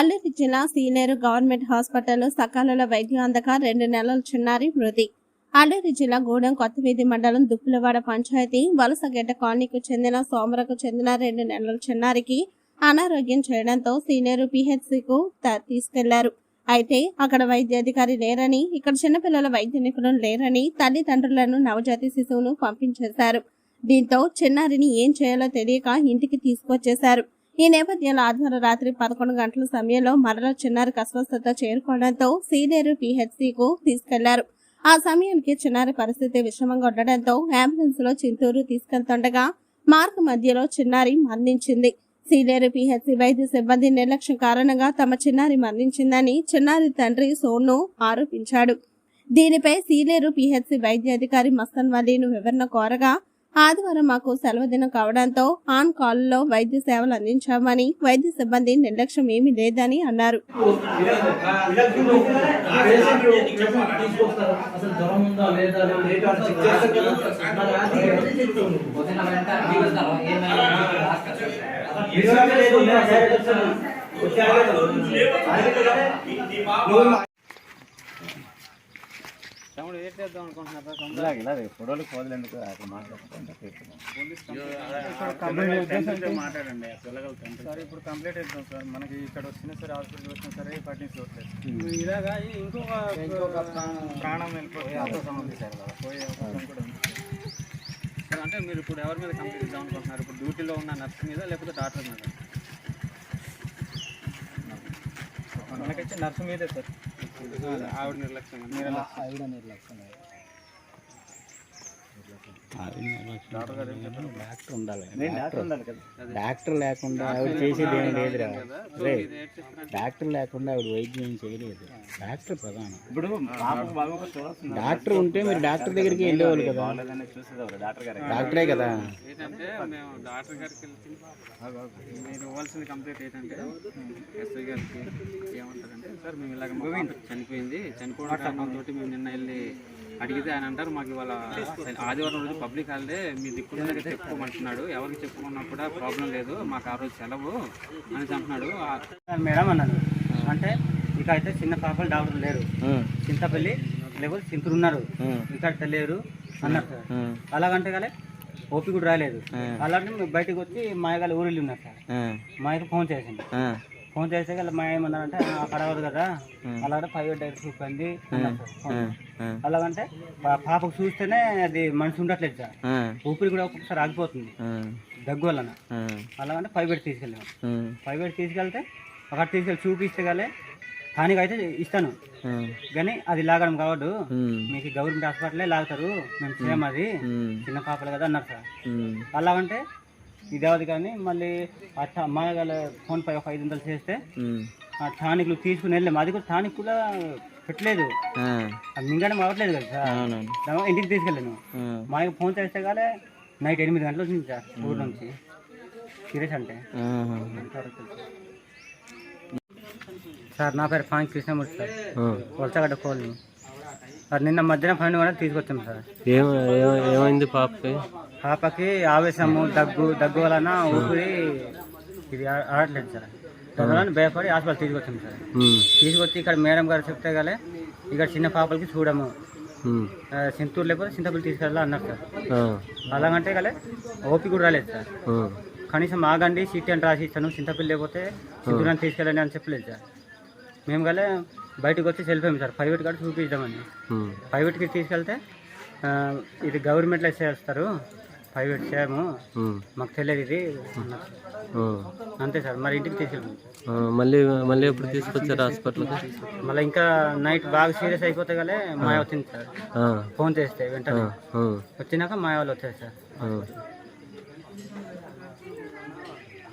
అల్లూరి జిల్లా senior government హాస్పిటల్లో సకాలంలో వైద్యం అందక రెండు నెలలు చిన్నారి మృతి. అల్లూరి జిల్లా గూడెం కొత్తవీధి మండలం దుప్పులవాడ పంచాయతీ వలసగడ్డ కాలనీకి చెందిన సోమరకు చెందిన రెండు నెలల చిన్నారికి అనారోగ్యం చేయడంతో సీనియర్ పిహెచ్సికు తీసుకెళ్ళారు. అయితే అక్కడ వైద్య అధికారి లేరని ఇక్కడ చిన్నపిల్లల వైద్య నిపుణులు లేరని తల్లిదండ్రులను నవజాతి శిశువును పంపించేశారు. దీంతో చిన్నారిని ఏం చేయాలో తెలియక ఇంటికి తీసుకొచ్చేశారు. ఈ నేపథ్యంలో ఆదివారం రాత్రి పదకొండు గంటల సమయంలో మరల చిన్నారికి అస్వస్థత చేరుకోవడంతో సీనియర్ పిహెచ్సికు తీసుకెళ్ళారు. ఆ సమయానికి చిన్నారి పరిస్థితి విషమంగా ఉండడంతో అంబులెన్స్లో చింతూరు తీసుకెళ్తుండగా మార్గ మధ్యలో చిన్నారి మరణించింది. సీనియర్ పిహెచ్సి వైద్య సిబ్బంది నిర్లక్ష్యం కారణంగా తమ చిన్నారి మరణించిందని చిన్నారి తండ్రి సోను ఆరోపించాడు. దీనిపై సీనియర్ పిహెచ్సి వైద్య అధికారి మస్తన్ వలీను వివరణ కోరగా ఆదివారం మాకు సెలవు దినం కావడంతో ఆన్ కాల్లో వైద్య సేవలు అందించామని వైద్య సిబ్బంది నిర్లక్ష్యం ఏమీ లేదని అన్నారు ఫోటోలు పోదులు ఎందుకు? అక్కడ మాట్లాడుకుంటే మాట్లాడండి సార్ ఇప్పుడు కంప్లీట్ అవుతాం సార్. మనకి ఇక్కడ వచ్చినా సరే హాస్పిటల్ వచ్చినా సరే పట్టించుకోవట్లేదు ఇలాగా ఇంకొక ఇంకొక ప్రాణం వెళ్ళిపోయే అవకాశం ఉంది సార్ పోయే అవకాశం కూడా ఉంది. సార్ అంటే మీరు ఇప్పుడు ఎవరి మీద కంప్లీట్ ఇద్దాం అనుకుంటున్నారు? ఇప్పుడు డ్యూటీలో ఉన్న నర్స్ మీద లేకపోతే డాక్టర్ మీద? మనకైతే నర్స్ మీదే సార్. ఆవిడ నిర్లక్ష్యం నిర్లక్ష్యం ఆవిడ నిర్లక్ష్యం డాక్టర్ ఉండాలి డాక్టర్ ఉండాలి కదా. డాక్టర్ లేకుండా ఆవిడ చేసేది ఏం లేదురా. డాక్టర్ లేకుండా ఆవిడ వైద్యం ఏం చేయలేదు. డాక్టర్ ప్రధానం. ఇప్పుడు డాక్టర్ ఉంటే మీరు డాక్టర్ దగ్గరికి వెళ్ళేవాళ్ళు కదా. డాక్టర్ గారు డాక్టరే కదా. ఏంటంటే మేము డాక్టర్ గారికి వెళ్తే మీరు ఇవ్వాల్సింది కంప్లీట్ ఏంటంటే ఎస్ఐ గారికి ఏమంటారంటే సార్ మేము ఇలాగ మా పాప చనిపోయింది. చనిపోవడం కారణంతో మేము నిన్న వెళ్ళి అడిగితే ఆయన అంటారు మాకు ఇవాళ ఆదివారం రోజు పబ్లిక్ హాలిడే మీ దిక్కుల దగ్గర చెప్పుకోమంటున్నాడు ఎవరికి చెప్పుకున్నా కూడా ప్రాబ్లం లేదు మాకు ఆ రోజు సెలవు అని అంటున్నాడు. ఆ- మేడం అన్నాను అంటే ఇక అయితే చిన్న పాపలు డాక్టర్ లేరు. చింతపల్లి లేకపోతే చింతలు ఉన్నారు. ఇక్కడ లేరు అన్నారు సార్ అలాగంటే కానీ ఓపి కూడా రాలేదు. అలాంటి బయటకు వచ్చి మాయగాలి ఊరిల్లు ఉన్నారు సార్. మాయకు ఫోన్ చేసింది ఫోన్ చేస్తే మా ఏమన్నారంటే "ఆ, అక్కడ ఎవరు కదా? అలాగే ప్రైవేట్ డైరెక్ట్ ఫోన్. అలాగంటే పాపకు చూస్తేనే అది మనిషి ఉండట్లేదు సార్. ఊపిరి కూడా ఒక్కొక్కసారి ఆగిపోతుంది. దగ్గు వలన. అలాగంటే ప్రైవేట్ తీసుకెళ్ళాము ప్రైవేట్ తీసుకెళ్తే అక్కడ తీసుకెళ్ళి చూపిస్తే గలే హానికి అయితే ఇస్తాను కానీ అది లాగడం కావద్దు. మీకు గవర్నమెంట్ హాస్పిటలే లాగుతారు. మేము చేయం అది. చిన్న పాపలు కదా అన్నారు సార్. అలాగంటే ఇది అవదు కానీ మళ్ళీ ఆ టా- అమ్మాయి ఫోన్ పై ఒక ఐదు వందలు చేస్తే ఆ టానిక్లు తీసుకుని వెళ్ళాము అది కూడా టానిక్ కూడా పెట్టలేదు. అది మింగడం అవ్వట్లేదు కదా సార్. ఇంటికి తీసుకెళ్ళాను. మా ఫోన్ చేస్తే కానీ నైట్ ఎనిమిది గంటలు వచ్చింది సార్ ఊరు నుంచి. సీరియస్ అంటే. సార్ నా పేరు fan Krishnamurthy sir. Valasagadda colony. Sir నిన్న మధ్యాహ్నం పన్నెండు గంటలకు తీసుకొచ్చాం సార్. ఏమైంది పాపకి? పాపకి ఆవేశము దగ్గు దగ్గు వలన ఊపిరి ఇది ఆ- ఆడట్లేదు సార్. దానివల్ల భయపడి హాస్పిటల్ తీసుకొచ్చాం సార్. తీసుకొచ్చి ఇక్కడ మేడం గారు చెప్తే గలే ఇక్కడ చిన్న పాపలకి చూడము. ఆ, చింతూరు లేకపోతే చింతపల్లి తీసుకెళ్ళాలి అన్నారు సార్. అలాగంటే గలే ఓపి కూడా రాలేదు సార్. కనీసం ఆగండి సీట్ అని రాసి ఇస్తాను చింతపల్లి లేకపోతే చింతూరు అని తీసుకెళ్ళండి అని చెప్పలేదు సార్. మేము గలే బయటకు వచ్చి వెళ్ళిపోయాము సార్? ప్రైవేట్ కాడ చూపించామని ప్రైవేట్కి తీసుకెళ్తే ఆ, ఇది గవర్నమెంట్లో చేస్తారు ప్రైవేట్ చేయము మాకు తెలియదు ఇది. సార్. అంతే సార్. మరి ఇంటికి తీసుకెళ్ళాము మళ్ళీ మళ్ళీ ఎప్పుడు తీసుకొచ్చారు హాస్పిటల్కి మళ్ళీ ఇంకా నైట్ బాగా సీరియస్ అయిపోతే గలే మాయ వచ్చింది సార్. ఫోన్ చేస్తే వెంటనే. వచ్చినాక మాయ వాళ్ళు వచ్చారు సార్.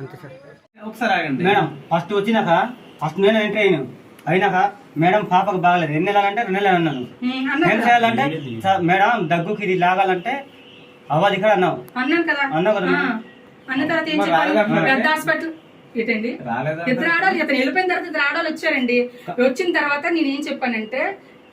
అంతే సార్. ఒకసారి మేడం ఫస్ట్ వచ్చినాక ఫస్ట్ నేను ఎంట్రీ అయినాను అయినాక మేడం పాపకు బాగలేదు. ఎన్ని నెలలు అంటే రెండు నెలలు అన్నాను ఏం చేయాలంటే మేడం దగ్గుకి ఇది లాగాలంటే అవ్వదు ఇక్కడ అన్నావు. అన్నాను కదా. అన్నావు కదా. అన్న తర్వాత ఏం చెప్పాలి? పెద్ద హాస్పిటల్. ఏంటండి? ఇద్దరు ఆడవాళ్ళు ఇతను వెళ్ళిపోయిన తర్వాత ఇద్దరు ఆడవాళ్ళు వచ్చారండి. వచ్చిన తర్వాత నేను ఏం చెప్పానంటే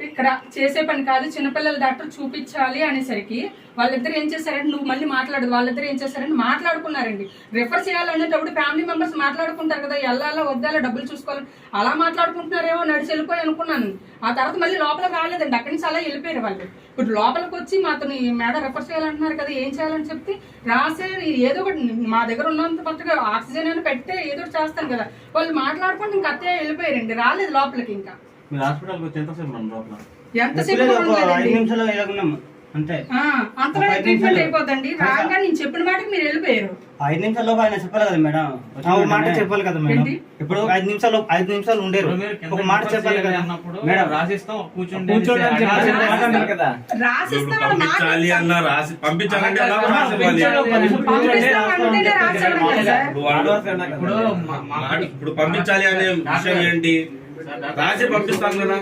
ఇక్కడ చేసే పని కాదు చిన్నపిల్లల డాక్టర్ చూపించాలి అనేసరికి వాళ్ళిద్దరు ఏం చేశారంటే నువ్వు మళ్ళీ మాట్లాడదు వాళ్ళిద్దరు ఏం చేశారంటే మాట్లాడుకున్నారండి. రిఫర్ చేయాలనేటప్పుడు ఫ్యామిలీ మెంబర్స్ మాట్లాడుకుంటారు కదా వెళ్ళాలా వద్దాలా డబ్బులు చూసుకోవాలి అలా మాట్లాడుకుంటున్నారేమో నడిచి వెళ్ళిపోయి అనుకున్నాను. ఆ తర్వాత మళ్ళీ లోపలికి రాలేదండి అక్కడి నుంచి అలా వెళ్ళిపోయారు వాళ్ళు. ఇప్పుడు లోపలికి వచ్చి మాతో మేడం రెఫర్ చేయాలంటున్నారు కదా ఏం చేయాలని చెప్తే రాసే ఏదో ఒకటి మా దగ్గర ఉన్నంత పట్టుగా ఆక్సిజన్ అని పెడితే ఏదో చేస్తాను కదా. వాళ్ళు మాట్లాడుకుంటే ఇంకా అత్తయ్య వెళ్ళిపోయారండి రాలేదు లోపలికి ఇంకా. మీరు హాస్పిటల్కి వచ్చి ఎంతసేపు ఉన్నాం లోపల? ఎంతసేపు చెప్పలేదు, ఒక ఉండలేదండి. ఐదు నిమిషాలు ఇలాగున్నాం అంతే. ఆ, అంతలో ఒక ఐదు ట్రీట్మెంట్ నిమిషాలు. అయిపోద్దండి. రాగా నేను చెప్పిన మాటకి మీరు వెళ్ళిపోయారు. ఐదు నిమిషాల్లో ఆయన చెప్పాలి కదా మేడం? ఒక మాట చెప్పాలి కదా మేడం. ఏంటి? ఇప్పుడు ఐదు నిమిషాలు ఐదు నిమిషాలు ఉండేరు. ఒక మాట చెప్పాలి కదా. మేడం. రాసిస్తాం కూర్చోండి కూర్చోండి అని చెప్పి అనేసి మాట అన్నారు కదా. రాసిస్తాం అన్న మాట పంపించాలి అన్న రాసి పంపించాలంటే పంపిస్తాం అంటేనే కదా సార్. వాళ్ళు ఇప్పుడు పంపించాలి అనే విషయం ఏంటి? రాసి పంపిస్తాం కదా.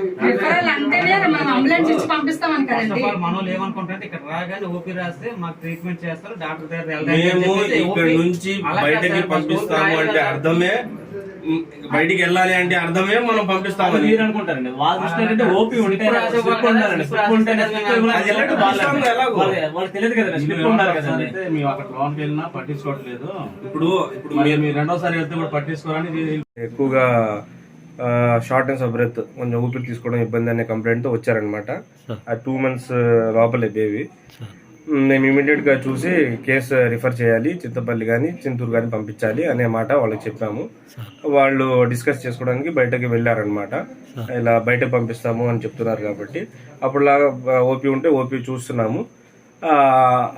మనం ఏమనుకుంటే ఇక్కడ రాగానే ఓపీ రాస్తే మాకు ట్రీట్మెంట్ చేస్తారు డాక్టర్ దగ్గర ఇక్కడ నుంచి కాదు బయటకి పంపిస్తాము అంటే కదా. అర్థమే బయటికి వెళ్ళాలి అంటే అర్థమే మనం పంపిస్తామని. మీరు అనుకుంటారండి. వాళ్ళ ఏంటంటే ఓపీ ఉంటే తెలియదు కదండి స్లిప్ ఉండాలి కదండి మేము అక్కడ లోన్కి వెళ్ళినా పట్టించుకోవట్లేదు. ఇప్పుడు ఇప్పుడు మరి రెండోసారి వెళ్తే కూడా పట్టించుకోరని ఎక్కువగా షార్ట్నెస్ ఆఫ్ బ్రెత్ కొంచెం ఊపిరి తీసుకోవడం ఇబ్బంది అనే కంప్లైంట్తో వచ్చారనమాట ఆ టూ మంత్స్ లోపలే బేబీ మేము ఇమీడియట్గా చూసి కేసు రిఫర్ చేయాలి చింతపల్లి కానీ చింతూరు కానీ పంపించాలి అనే మాట వాళ్ళకి చెప్పాము. వాళ్ళు డిస్కస్ చేసుకోవడానికి బయటకి వెళ్ళారనమాట ఇలా బయట పంపిస్తాము అని చెప్తున్నారు కాబట్టి. అప్పుడులాగా ఓపీ ఉంటే ఓపీ చూస్తున్నాము. ఆ,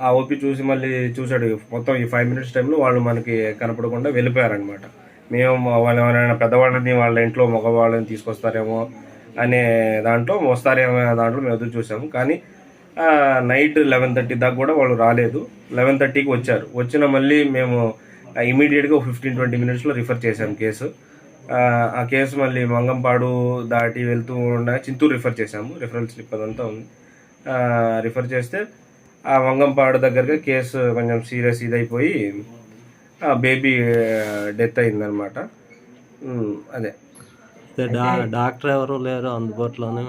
ఆ ఓపీ చూసి మళ్ళీ చూశాడు. మొత్తం ఈ ఫైవ్ మినిట్స్ టైంలో వాళ్ళు మనకి కనపడకుండా వెళ్ళిపోయారనమాట మేము వాళ్ళు వాళ్ళ ఎవరైనా పెద్దవాళ్ళని వాళ్ళ ఇంట్లో మగవాళ్ళని తీసుకొస్తారేమో అనే దాంట్లో వస్తారేమో దాంట్లో మేము ఎదురు చూసాము. కానీ నైట్ లెవెన్ థర్టీ దాకా కూడా వాళ్ళు రాలేదు. లెవెన్ థర్టీకి వచ్చారు. వచ్చిన మళ్ళీ మేము ఇమీడియట్గా ఫిఫ్టీన్ ట్వంటీ మినిట్స్లో రిఫర్ చేశాం కేసు. ఆ, కేసు మళ్ళీ మంగంపాడు దాటి వెళ్తూ ఉండగా చింతూరు రిఫర్ చేశాము. రిఫరల్ స్లిప్ అదంతా ఉంది. రిఫర్ చేస్తే ఆ మంగంపాడు దగ్గరగా కేసు కొంచెం సీరియస్ ఇదైపోయి బేబీ డెత్ అయిందనమాట అదే. డాక్టర్ ఎవరు లేరు అందుబాటులోనే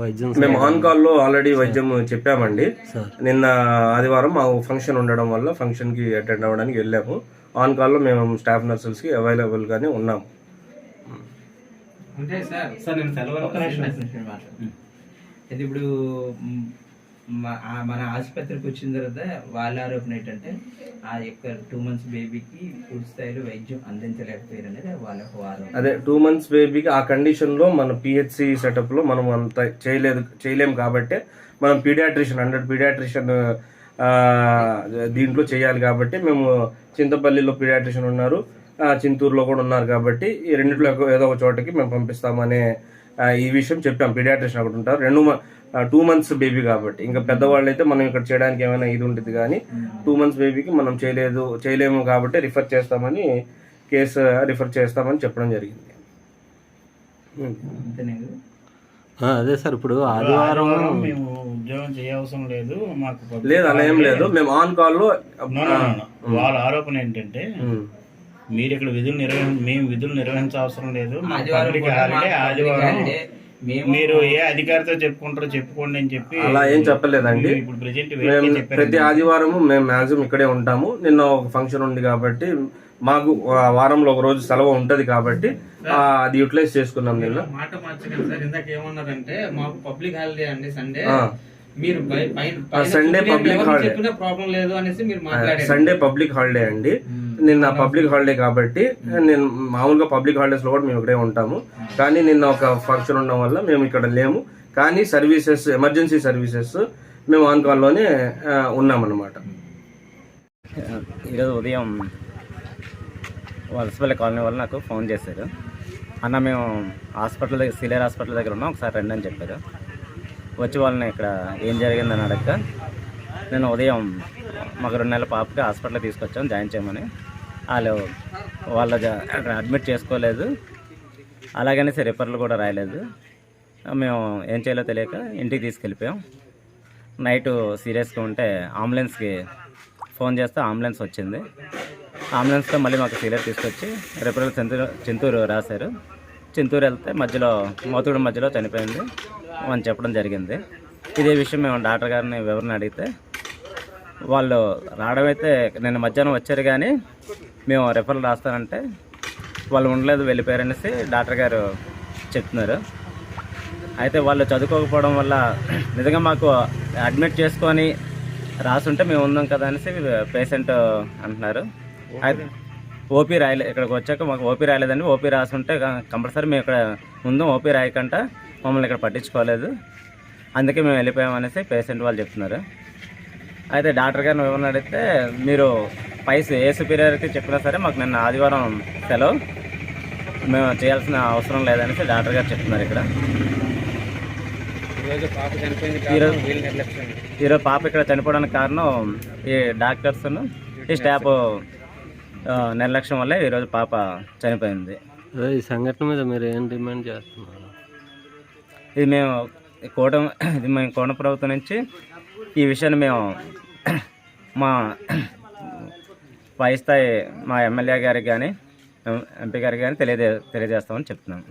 వైద్యం మేము ఆన్ కాల్లో ఆల్రెడీ వైద్యం చెప్పామండి. సార్. నిన్న ఆదివారం మా ఫంక్షన్ ఉండడం వల్ల ఫంక్షన్కి అటెండ్ అవ్వడానికి వెళ్ళాము. ఆన్ కాల్లో మేము స్టాఫ్ నర్సెస్కి అవైలబుల్గానే ఉన్నాము. అంటే సార్ సార్ నేను సెలవు. ఇది ఇప్పుడు మన ఆసుపత్రికి వచ్చిన తర్వాత వాళ్ళ ఆరోపణ ఏంటంటే ఆ యొక్క టూ మంత్స్ బేబీకి పూర్తి స్థాయిలో వైద్యం అందించలేకపోయారు అనేది వాళ్ళ ఆరోపణ. అదే టూ మంత్స్ బేబీకి ఆ కండిషన్లో మన పిహెచ్సి సెటప్లో మనం అంత చేయలేదు చేయలేము కాబట్టి మనం పీడియాట్రిషియన్ హండ్రెడ్ పీడియాట్రిషియన్ దీంట్లో చేయాలి కాబట్టి మేము చింతపల్లిలో పీడియాట్రిషియన్ ఉన్నారు చింతూరులో కూడా ఉన్నారు కాబట్టి ఈ రెండిట్లో ఏదో ఒక చోటకి మేము పంపిస్తామనే ఈ విషయం చెప్పాం. పీడియాట్రిషియన్ ఒకటి ఉంటారు. రెండు టూ మంత్స్ బేబీ కాబట్టి. ఇంకా పెద్దవాళ్ళు అయితే మనం ఇక్కడ చేయడానికి ఏమైనా ఇది ఉంటుంది కానీ టూ మంత్స్ బేబీకి మనం చేయలేదు చేయలేము కాబట్టి రిఫర్ చేస్తామని కేసు రిఫర్ చేస్తామని చెప్పడం జరిగింది? ఆ, అదే సార్ ఇప్పుడు ఆదివారం మేము ఉద్యోగం చేయవసరం లేదు మాకు లేదు అలా ఏం లేదు. మేము ఆన్ కాల్లో no. వాళ్ళ ఆరోపణ ఏంటంటే మీరు ఇక్కడ విధులు నిర్వహి మేము విధులు నిర్వహించవసరం లేదు. ఆదివారం మీరు ఏ అధికారితో చెప్పుకుంటారో చెప్పుకోండి అని చెప్పి అలా ఏం చెప్పలేదండి. ఇప్పుడు ప్రతి ఆదివారం మేము మ్యాక్సిమం ఇక్కడే ఉంటాము. నిన్న ఒక ఫంక్షన్ ఉంది కాబట్టి మాకు ఆ వారంలో ఒక రోజు సెలవు ఉంటది కాబట్టి అది యూటిలైజ్ చేసుకున్నాం నిన్న. మాట మార్చకండి సార్. ఇందాక ఏమన్నారంటే మాకు పబ్లిక్ హాలిడే అండి సండే. మీరు public holiday. చెప్పిన ప్రాబ్లం లేదు అనేసి మీరు మాట్లాడారు. సండే పబ్లిక్ హాలిడే అండి. నిన్న పబ్లిక్ హాలిడే కాబట్టి నేను మామూలుగా పబ్లిక్ హాలిడేస్లో కూడా మేము ఇక్కడే ఉంటాము. కానీ నిన్న ఒక ఫంక్షన్ ఉండడం వల్ల మేము ఇక్కడ లేము. కానీ సర్వీసెస్ ఎమర్జెన్సీ సర్వీసెస్ మేము ఆన్ కాల్లోనే ఉన్నామన్నమాట. ఈరోజు ఉదయం వలసపల్లి కాలనీ వాళ్ళు నాకు ఫోన్ చేశారు. అన్న మేము హాస్పిటల్ దగ్గర సిలేర్ హాస్పిటల్ దగ్గర ఉన్నాం. ఒకసారి రండి అని చెప్పారు. వచ్చి వాళ్ళని ఇక్కడ ఏం జరిగిందని అడగ నేను ఉదయం మాకు రెండు నెలల పాపకి హాస్పిటల్ తీసుకొచ్చాం జాయిన్ చేయమని. వాళ్ళు వాళ్ళ జ- అడ్మిట్ చేసుకోలేదు. అలాగనేసి రిఫర్లు కూడా రాయలేదు. మేము ఏం చేయాలో తెలియక ఇంటికి తీసుకెళ్ళిపోయాం. నైట్ సీరియస్గా ఉంటే అంబులెన్స్కి ఫోన్ చేస్తే అంబులెన్స్ వచ్చింది. అంబులెన్స్తో మళ్ళీ మాకు సీరియస్ తీసుకొచ్చి రిఫరల్ చింతూరు చింతూరు రాశారు. చింతూరు వెళ్తే మధ్యలో మోతుడు మధ్యలో చనిపోయింది అని చెప్పడం జరిగింది. ఇదే విషయం మేము డాక్టర్ గారిని వివరణ అడిగితే వాళ్ళు రావడం అయితే నిన్న మధ్యాహ్నం వచ్చారు కానీ మేము రెఫరల్ రాస్తానంటే వాళ్ళు ఉండలేదు వెళ్ళిపోయారనేసి డాక్టర్ గారు చెప్తున్నారు. అయితే వాళ్ళు చదువుకోకపోవడం వల్ల నిజంగా మాకు అడ్మిట్ చేసుకొని రాసుంటే మేము ఉందాం కదా అనేసి పేషెంట్ అంటున్నారు. అయితే ఓపీ రాయలే ఇక్కడికి వచ్చాక మాకు ఓపీ రాయలేదని ఓపీ రాసుంటే కంపల్సరీ మేము ఇక్కడ ఉందాం ఓపీ రాయకంట మమ్మల్ని ఇక్కడ పట్టించుకోలేదు. అందుకే మేము వెళ్ళిపోయామనేసి పేషెంట్ వాళ్ళు చెప్తున్నారు. అయితే డాక్టర్ గారిని వివరణ అడిగితే మీరు పై ఏ సుపీరియర్కి చెప్పినా సరే మాకు నిన్న ఆదివారం సెలవు. మేము చేయాల్సిన అవసరం లేదనేసి డాక్టర్ గారు చెప్తున్నారు ఇక్కడ. ఈరోజు పాప చనిపోయింది ఈరోజు పాప ఇక్కడ చనిపోవడానికి కారణం ఈ డాక్టర్స్ ఈ స్టాఫ్ నిర్లక్ష్యం వల్లే ఈరోజు పాప చనిపోయింది. అదే ఈ సంఘటన మీద మీరు ఏం డిమాండ్ చేస్తున్నారు? ఇది మేము ఈ కోట ఇది మేము కోట ప్రభుత్వం నుంచి ఈ విషయాన్ని మేము మా పై స్థాయి మా ఎమ్మెల్యే గారికి కానీ ఎంపీ గారికి కానీ తెలియజే తెలియజేస్తామని చెప్తున్నాము